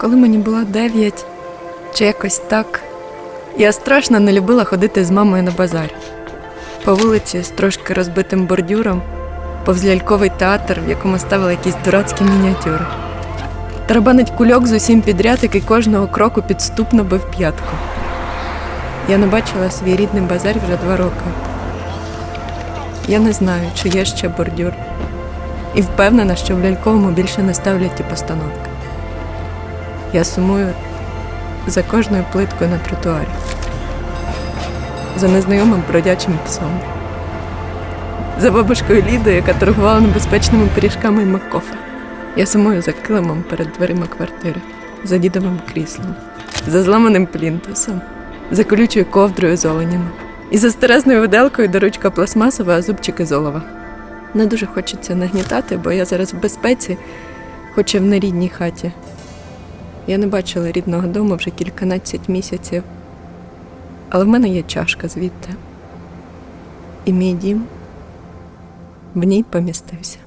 Коли мені було дев'ять, чи якось так, я страшно не любила ходити з мамою на базар. По вулиці з трошки розбитим бордюром, повз ляльковий театр, в якому ставили якісь дурацькі мініатюри. Тарабанить кульок з усім підряд, який кожного кроку підступно бив п'ятку. Я не бачила свій рідний базар вже два роки. Я не знаю, чи є ще бордюр. І впевнена, що в ляльковому більше не ставлять ті постановки. Я сумую за кожною плиткою на тротуарі, за незнайомим бродячим псом, за бабушкою Лідою, яка торгувала небезпечними пиріжками і макофе. Я сумую за килимом перед дверима квартири, за дідовим кріслом, за зламаним плінтусом, за колючою ковдрою з оленями і за старезною виделкою, де ручка пластмасова, а зубчики з олова. Не дуже хочеться нагнітати, бо я зараз в безпеці, хоч і в нерідній хаті. Я не бачила рідного дому вже кільканадцять місяців, але в мене є чашка звідти. І мій дім в ній помістився.